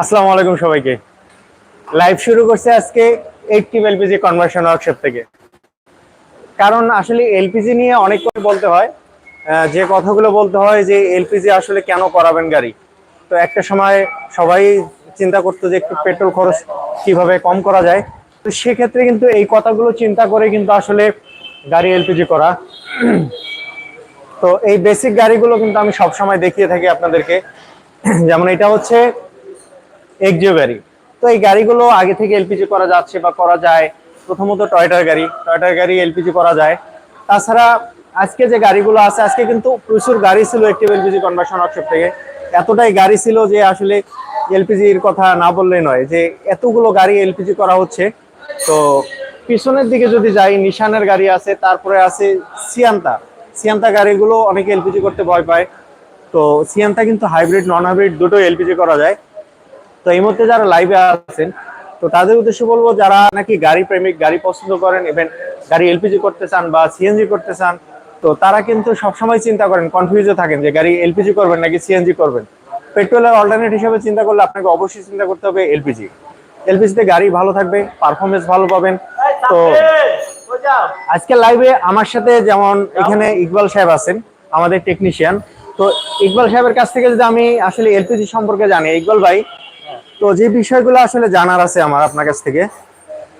আসসালামু আলাইকুম সবাইকে। লাইভ শুরু করছে আজকে এইটটি এলপিজি কনভার্সন ওয়ার্কশপ থেকে। কারণ আসলে এলপিজি নিয়ে অনেক কথা বলতে হয়। যে কথাগুলো বলতে হয় যে এলপিজি আসলে কেন করাবেন গাড়ি। তো একটা সময় সবাই চিন্তা করতো যে একটু পেট্রোল খরচ কীভাবে কম করা যায়। তো সেক্ষেত্রে কিন্তু এই কথাগুলো চিন্তা করে কিন্তু আসলে গাড়ি এলপিজি করা। তো এই বেসিক গাড়িগুলো কিন্তু আমি সব সময় দেখিয়ে থাকি আপনাদেরকে। যেমন এটা হচ্ছে এক্সিও গাড়ি। তো এই গাড়িগুলো আগে থেকে এলপিজি করা যাচ্ছে বা করা যায়। প্রথমত টয়টার গাড়ি। টয়টার গাড়ি এলপিজি করা যায়। তাছাড়া আজকে যে গাড়িগুলো আছে, আজকে কিন্তু প্রচুর গাড়ি ছিল একটি এলপিজি কনভার্সন ওয়ার্কশপ থেকে। এতটাই গাড়ি ছিল যে আসলে এলপিজির কথা না বললেই নয়, যে এতগুলো গাড়ি এলপিজি করা হচ্ছে। তো পিছনের দিকে যদি যাই, নিশানের গাড়ি আছে, তারপরে আছে সিয়ান্তা সিয়ান্তা গাড়িগুলো অনেকে এলপিজি করতে ভয় পায়। তো সিয়ান্তা কিন্তু হাইব্রিড নন হাইব্রিড দুটো এলপিজি করা যায়। তো এই মুহূর্তে যারা লাইভে আছেন, তো তাদের উদ্দেশ্যে বলব, যারা নাকি গাড়ি প্রেমিক, গাড়ি পছন্দ করেন ইভেন গাড়ি এলপিজি করতে চান বা সিএনজি করতে চান, তো তারা কিন্তু সবসময় চিন্তা করেন কনফিউজে থাকেন যে গাড়ি এলপিজি করবেন নাকি সিএনজি করবেন। পেট্রোলের অল্টারনেট হিসেবে চিন্তা করলে আপনাকে অবশ্যই চিন্তা করতে হবে এলপিজি এলপিজিতে গাড়ি ভালো থাকবে পারফরমেন্স ভালো পাবেন। তো আজকে লাইভে আমার সাথে যেমন এখানে ইকবাল সাহেব আছেন, আমাদের টেকনিশিয়ান তো ইকবাল সাহেবের কাছ থেকে যদি আমি আসলে এলপিজি সম্পর্কে জানি, ইকবাল ভাই তো যে বিষয়গুলো আসলে জানার আছে আমার আপনার কাছ থেকে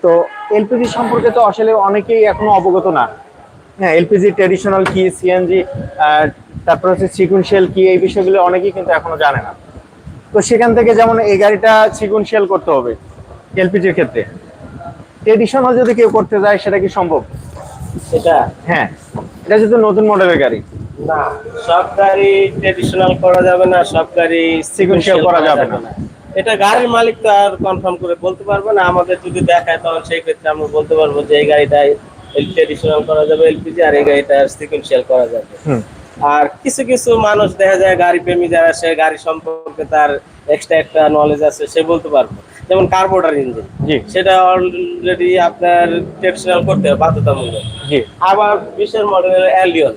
তো এলপিজি সম্পর্কে তো আসলে অনেকেই এখনও অবগত না। হ্যাঁ এলপিজি ট্রেডিশনাল কি সিএনজি তারপর হচ্ছে সিকুয়েন্সিয়াল কি এই বিষয়গুলো অনেকেই কিন্তু এখনও জানে না। তো সেখান থেকে যেমন এই গাড়িটা সিকুয়েন্সিয়াল করতে হবে এলপিজির ক্ষেত্রে। ট্রেডিশনাল যদি কেউ করতে যায় সেটা কি সম্ভব? এটা হ্যাঁ এটা যেহেতু নতুন মডেলের গাড়ি। না সব গাড়ি ট্রেডিশনাল করা যাবে না সব গাড়ি Sequential করা যাবে না। এটা গাড়ির মালিক তো আর কনফার্ম করে বলতে পারবে না। আমাদের যদি দেখায় তখন সেই ক্ষেত্রে আমরা বলতে পারব যে এই গাড়িটা ট্রেডিশনাল করা যাবে এলপিজি আর এই গাড়িটা সিকুয়েন্সিয়াল করা যাবে। আর কিছু কিছু মানুষ দেখা যায় গাড়ি প্রেমী যারা সে গাড়ি সম্পর্কে তার এক্সট্রা একটা নলেজ আছে সে বলতে পারবে। যেমন কার্বোটার ইঞ্জিন সেটা অলরেডি আপনার ট্রেডিশনাল করতে হবে বাধ্যতামূলক। আবার বিশের মডেলের অ্যালিয়ন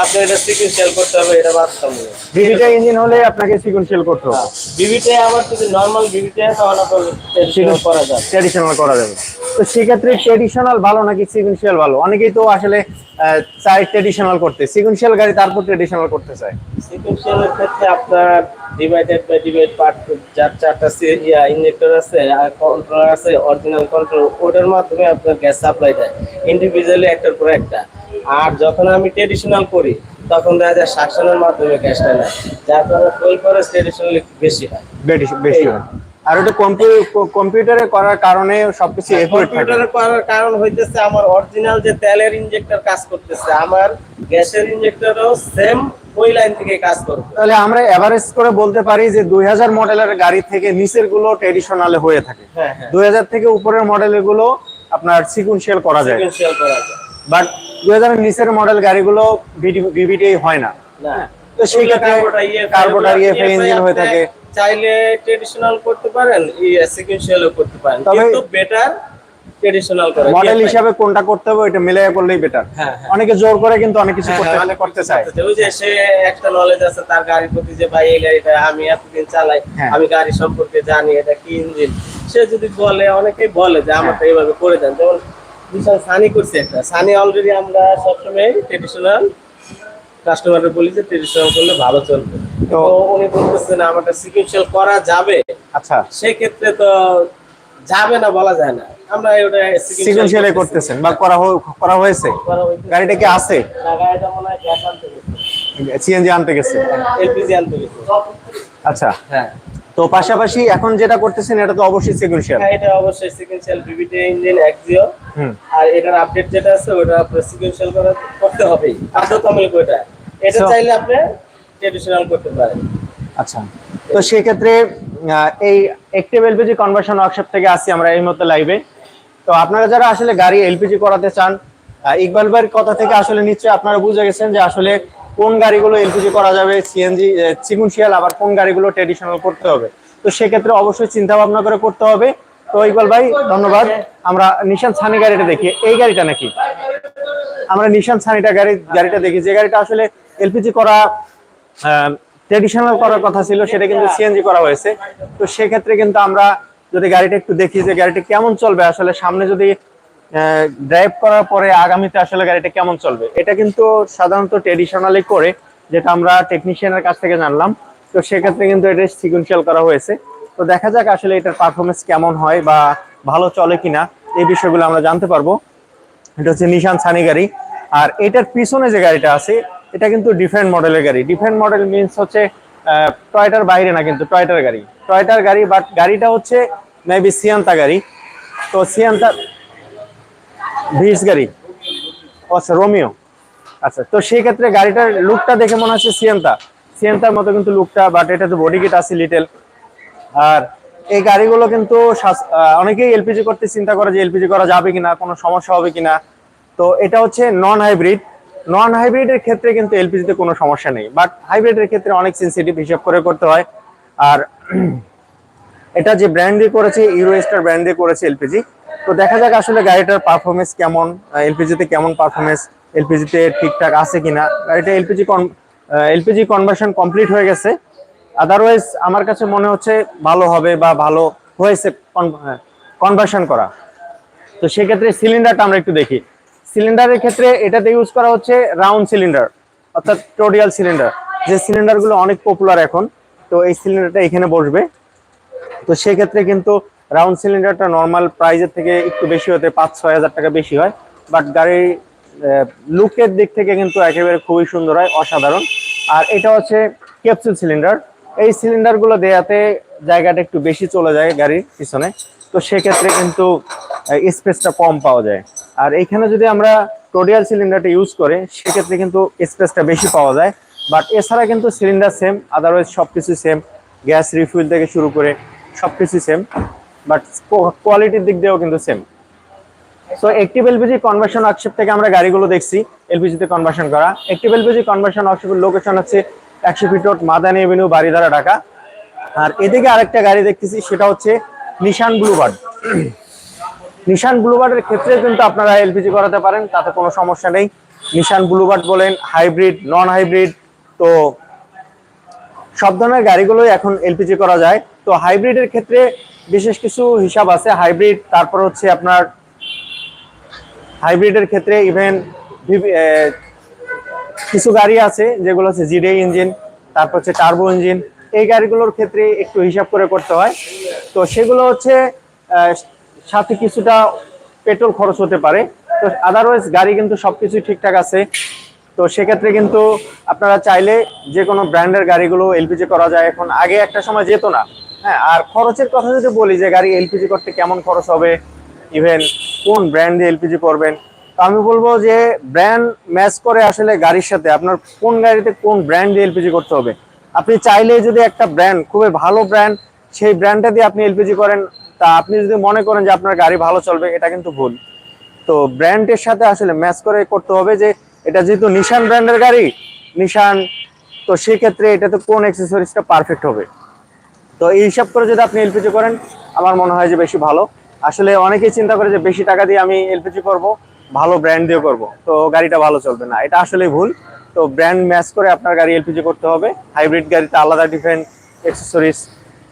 আপনি এটা সিকুয়েন্সিয়াল করতে হবে এটা বাধ্যতামূলক ভিভিটা ইঞ্জিন হলে আপনাকে সিকুয়েন্সিয়াল করতে হবে। বিবিতে আবার যদি নর্মাল বিবিতে তখন আপনার ট্রেডিশনাল করা যাবে। ট্র্যাডিশনাল করা যাবে। তো সেক্ষেত্রে ট্র্যাডিশনাল ভালো নাকি সিকুয়েন্সিয়াল ভালো? অনেকেই তো আসলে আহ, চায় ট্র্যাডিশনাল করতে। সিকুয়েন্সিয়াল গাড়ি তারপর ট্র্যাডিশনাল করতে চায়। সিকুয়েন্সিয়ালের ক্ষেত্রে আপনার ডিভাইডেড বাই ডিভাইড পার্ট যার চারটা ইয়া ইনজেক্টর আছে আর কন্ট্রোলার আছে অরিজিনাল কন্ট্রোল ওটার মাধ্যমে আপনার গ্যাস সাপ্লাই দেয়। ইন্ডিভিজুয়ালি একটার পর একটা। আর যখন আমি ট্রেডিশনাল করি তখন দেখা যায় সাকশনের মাধ্যমে গ্যাসটা নেয়। যার কারণে ফুল করে ট্রেডিশনালি বেশি হয়। বেশি হয়। আর ওটা কম্পিউটারে করার কারণে সবকিছু একুরেট থাকে। কম্পিউটারে করার কারণ হইতেছে আমার অরিজিনাল যে তেলের ইনজেক্টর কাজ করতেছে আমার গ্যাসের ইনজেক্টরও সেম ওই লাইন থেকে কাজ করবে। তাহলে আমরা এভারেজ করে বলতে পারি যে দুই হাজার মডেলের গাড়ি থেকে নিচেরগুলো ট্রেডিশনালে হয়ে থাকে। হ্যাঁ হ্যাঁ। দুই হাজার থেকে উপরের মডেলেরগুলো আপনার সিকুয়েন্সিয়াল করা যায়। সিকুয়েন্সিয়াল করা যায়। বাট দুই হাজারের নিচের মডেল গাড়িগুলো হয় না। না। তো সেই ক্ষেত্রে কার্বোটার ইঞ্জিন হয়ে থাকে। চাইলে ট্রেডিশনাল করতে পারেন সিকুয়েন্সিয়ালও করতে পারেন। কিন্তু বেটার ট্রেডিশনাল করা। মডেল হিসাবে কোনটা করতে হবে এটা মিলাই করলেই বেটার হ্যাঁ, হ্যাঁ। অনেকে জোর করে কিন্তু অনেক কিছু হ্যাঁ, করতে হ্যাঁ, মানে করতে চায়। ওই যে সে একটা নলেজ আছে তার গাড়ির প্রতি যে ভাই এই গাড়িটা আমি এতদিন চালাই হ্যাঁ। আমি গাড়ি সম্পর্কে জানি এটা কি ইঞ্জিন সে যদি বলে অনেকেই বলে যে আমারটা এইভাবে করে দেন। যেমন বিশাল সানি করছে একটা। সানি অলরেডি আমরা সবসময় ট্রেডিশনাল কাস্টমারকে বলি যে ট্রেডিশনাল করলে ভালো চলবে। তো উনি বলতেছেন আমারটা সিকুয়েন্সিয়াল করা যাবে। আচ্ছা। সেক্ষেত্রে তো যাবে না বলা যায় না। আমরা ওটা সিকুয়েন্সিয়ালে করতেছেন বা করা করা হয়েছে। গাড়িটা কি আছে? না, গাড়িটা মনে হয় গ্যাস আনতে গেছে। সিএনজি আনতে গেছে। এলপিজি আনতে গেছে। আচ্ছা। হ্যাঁ। তো পাশাপাশি এখন যেটা করতেছেন এটা তো অবশ্যই সিকুয়েন্সিয়াল হ্যাঁ এটা অবশ্যই সিকুয়েন্সিয়াল বিবিটি ইঞ্জিন এক্সিও আর এটার আপডেট যেটা আছে ওটা আপনার সিকুয়েন্সিয়াল করা করতে হবেই বাধ্যতামূলক ওটা এটা চাইলে আপনি ট্রেডিশনাল করতে পারেন। আচ্ছা। তো সেক্ষেত্রে আহ, এই একটিভ এলপিজি কনভার্সন ওয়ার্কশপ থেকে আসছি আমরা এই মতো লাইভে তো আপনারা যারা আসলে গাড়ি এলপিজি করাতে চান ইকবাল ভাইয়ের কথা থেকে আসলে নিশ্চয়ই আপনারা বুঝে গেছেন যে আসলে কোন গাড়িগুলো এলপিজি করা যাবে সিএনজি সিকুয়েন্সিয়াল আবার কোন গাড়িগুলো ট্রেডিশনাল করতে হবে। তো সেক্ষেত্রে অবশ্যই চিন্তা ভাবনা করে করতে হবে। তো ইকবাল ভাই, ধন্যবাদ। আমরা নিশান ছানি গাড়িটা দেখি। এই গাড়িটা নাকি? আমরা নিশান ছানিটা গাড়ি, গাড়িটা দেখি। যে গাড়িটা আসলে এলপিজি করা ট্রেডিশনাল করার কথা ছিল, সেটা কিন্তু সিএনজি করা হয়েছে। তো সেক্ষেত্রে কিন্তু আমরা যদি গাড়িটা একটু দেখি যে গাড়িটা কেমন চলবে, আসলে সামনে যদি ড্রাইভ করার পরে আগামীতে আসলে গাড়িটা কেমন চলবে? এটা কিন্তু সাধারণত ট্রেডিশনালি করে যেটা আমরা টেকনিশিয়ানের কাছ থেকে জানলাম। তো সেক্ষেত্রে কিন্তু এটা সিকুয়েন্সিয়াল করা হয়েছে। তো দেখা যাক আসলে এটার পারফরমেন্স কেমন হয় বা ভালো চলে কিনা, এই বিষয়গুলো আমরা জানতে পারব। এটা হচ্ছে নিশান সানি গাড়ি। আর এটার পিছনে যে গাড়িটা আছে, এটা কিন্তু ডিফারেন্ট মডেলের গাড়ি। ডিফারেন্ট মডেল মিনস হচ্ছে টয়টার বাইরে না কিন্তু টয়টার গাড়ি। টয়টার গাড়ি বাট গাড়িটা হচ্ছে মেবি সিয়ান্তা গাড়ি। তো সিয়ান্তা ভিস গাড়ি। আচ্ছা রোমিও। আচ্ছা তো সেই ক্ষেত্রে গাড়িটার লুকটা দেখে মনে হচ্ছে সিয়ান্তা সিয়ান্তার মতো কিন্তু লুকটা বাট এটা তো বডি কিট আছে লিটেল আর এই গাড়িগুলো কিন্তু অনেকেই এলপিজি করতে চিন্তা করে যে এলপিজি করা যাবে কিনা, কোনো সমস্যা হবে কিনা। তো এটা হচ্ছে নন হাইব্রিড নন হাইব্রিডের ক্ষেত্রে কিন্তু এলপিজিতে কোনো সমস্যা নেই। বাট হাইব্রিডের ক্ষেত্রে অনেক সেন্সিটিভ হিসাব করে করতে হয়। আর এটা যে ব্র্যান্ড দিয়ে করেছে ইউরো স্টার ব্র্যান্ড দিয়ে করেছে এলপিজি তো দেখা যাক আসলে গাড়িটার পারফরমেন্স কেমন এলপিজিতে কেমন পারফরমেন্স এলপিজিতে ঠিকঠাক আছে কিনা। গাড়িটা এলপিজি এলপিজি কনভার্সন কমপ্লিট হয়ে গেছে। আদারওয়াইজ আমার কাছে মনে হচ্ছে ভালো হবে বা ভালো হয়েছে কনভার্সন করা। তো সেক্ষেত্রে সিলিন্ডারটা আমরা একটু দেখি। সিলিন্ডারের ক্ষেত্রে এটাতে ইউজ করা হচ্ছে রাউন্ড সিলিন্ডার অর্থাৎ টোডিয়াল সিলিন্ডার যে সিলিন্ডারগুলো অনেক পপুলার এখন, তো এই সিলিন্ডারটা এখানে বসবে। তো সেক্ষেত্রে কিন্তু রাউন্ড সিলিন্ডারটা নর্মাল প্রাইজের থেকে একটু বেশি হতে পাঁচ, ছয় হাজার টাকা বেশি হয়। বাট গাড়ির লুকের দিক থেকে কিন্তু একেবারে খুবই সুন্দর হয়, অসাধারণ। আর এটা হচ্ছে ক্যাপসুল সিলিন্ডার এই সিলিন্ডারগুলো দেয়াতে জায়গাটা একটু বেশি চলে যায় গাড়ির পিছনে। তো সেক্ষেত্রে কিন্তু স্পেসটা কম পাওয়া যায়। আর এইখানে যদি আমরা টোডিয়াল সিলিন্ডারটা ইউজ করে, সেক্ষেত্রে কিন্তু স্পেসটা বেশি পাওয়া যায়। বাট এছাড়া কিন্তু সিলিন্ডার সেম আদারওয়াইজ সব কিছু সেম গ্যাস রিফিল থেকে শুরু করে সব কিছু সেম বাট কোয়ালিটির দিক দিয়েও কিন্তু same so active LPG conversion workshop থেকে আমরা গাড়িগুলো দেখছি এলপিজিতে কনভার্সন করা। একটিভ এলপিজি কনভার্সন ওয়ার্কশপের লোকেশন হচ্ছে একশো feet road, Madani avenue Baridhara Dhaka. আর এদিকে আরেকটা গাড়ি দেখতেছি, সেটা হচ্ছে নিশান ব্লুবার্ড নিশান ব্লুবার্ডের ক্ষেত্রে কিন্তু আপনারা এলপিজি করাতে পারেন, তাতে কোনো সমস্যা নেই। নিশান ব্লুবার্ড বলেন হাইব্রিড নন হাইব্রিড তো সব ধরনের গাড়িগুলোই এখন এলপিজি করা যায়। তো হাইব্রিডের ক্ষেত্রে বিশেষ কিছু হিসাব আছে, হাইব্রিড, তারপর হচ্ছে আপনার হাইব্রিডের ক্ষেত্রে ইভেন কিছু গাড়ি আছে, যেগুলো হচ্ছে জিডে ইঞ্জিন তারপর হচ্ছে টার্বো ইঞ্জিন এই গাড়িগুলোর ক্ষেত্রে একটু হিসাব করে করতে হয়। তো সেগুলো হচ্ছে সাথে কিছুটা পেট্রোল খরচ হতে পারে। তো আদারওয়াইজ গাড়ি কিন্তু সবকিছুই ঠিকঠাক আছে। তো সেক্ষেত্রে কিন্তু আপনারা চাইলে যে কোনো ব্র্যান্ডের গাড়িগুলো এলপিজি করা যায়। এখন আগে একটা সময় যেত না। হ্যাঁ আর খরচের কথা যদি বলি যে গাড়ি এলপিজি করতে কেমন খরচ হবে ইভেন কোন ব্র্যান্ড দিয়ে এলপিজি করবেন, তো আমি বলব যে ব্র্যান্ড ম্যাচ করে আসলে গাড়ির সাথে আপনার কোন গাড়িতে কোন ব্র্যান্ড দিয়ে এলপিজি করতে হবে। আপনি চাইলে যদি একটা ব্র্যান্ড খুবই ভালো ব্র্যান্ড সেই ব্র্যান্ডটা দিয়ে আপনি এলপিজি করেন, তা আপনি যদি মনে করেন যে আপনার গাড়ি ভালো চলবে, এটা কিন্তু ভুল। তো ব্র্যান্ডের সাথে আসলে ম্যাচ করে করতে হবে যে এটা যেহেতু নিশান ব্র্যান্ডের গাড়ি নিশান তো সেক্ষেত্রে এটাতে কোন অ্যাক্সেসরিজটা পারফেক্ট হবে? তো এই হিসাব করে যদি আপনি এলপিজি করেন, আমার মনে হয় যে বেশি ভালো। আসলে অনেকেই চিন্তা করে যে বেশি টাকা দিয়ে আমি এলপিজি করব, ভালো ব্র্যান্ড দিয়ে করব। তো গাড়িটা ভালো চলবে না। এটা আসলেই ভুল। তো ব্র্যান্ড ম্যাচ করে আপনার গাড়ি এলপিজি করতে হবে। হাইব্রিড গাড়িতে আলাদা ডিফারেন্ট অ্যাক্সেসরিজ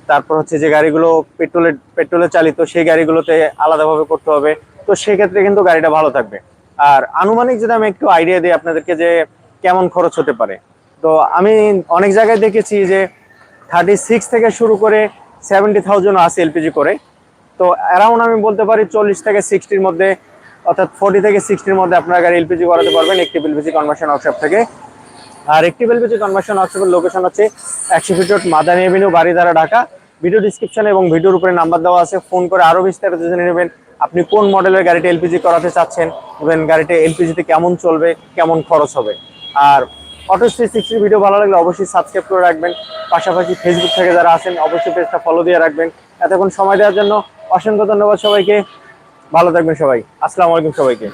তারপর হচ্ছে যে গাড়িগুলো পেট্রোলে পেট্রোলে চালিত, সেই গাড়িগুলোতে আলাদাভাবে করতে হবে। তো সেক্ষেত্রে কিন্তু গাড়িটা ভালো থাকবে। আর আনুমানিক যদি আমি একটু আইডিয়া দিই আপনাদেরকে যে কেমন খরচ হতে পারে। তো আমি অনেক জায়গায় দেখেছি যে থার্টি সিক্স থেকে শুরু করে সেভেন্টি থাউজেন্ড আছে এলপিজি করে। তো অ্যারাউন্ড আমি বলতে পারি চল্লিশ থেকে সিক্সটির মধ্যে, অর্থাৎ ফোর্টি থেকে সিক্সটির মধ্যে আপনার গাড়ি এলপিজি করাতে পারবেন একটি এলপিজি কনভার্সন ওয়ার্কশপ থেকে। আর একটি এলপিজি কনভার্সন ওয়ার্কশপের লোকেশন হচ্ছে একশো feet Madani avenue Baridhara Dhaka. Video ডিসক্রিপশনে এবং ভিডিওর উপরে নাম্বার দেওয়া আছে ফোন করে আরও বিস্তারিত জেনে নেবেন আপনি কোন মডেলের গাড়িটা এলপিজি করাতে চাচ্ছেন ইভেন গাড়িটা এলপিজিতে কেমন চলবে, কেমন খরচ হবে। আর অটো থ্রি সিক্সটির ভিডিও ভালো লাগলে অবশ্যই সাবস্ক্রাইব করে রাখবেন। পাশাপাশি ফেসবুক থেকে যারা আছেন, অবশ্যই পেজটা ফলো দিয়ে রাখবেন। এতক্ষণ সময় দেওয়ার জন্য অসংখ্য ধন্যবাদ সবাইকে। ভালো থাকবেন সবাই। আসসালামু আলাইকুম সবাইকে।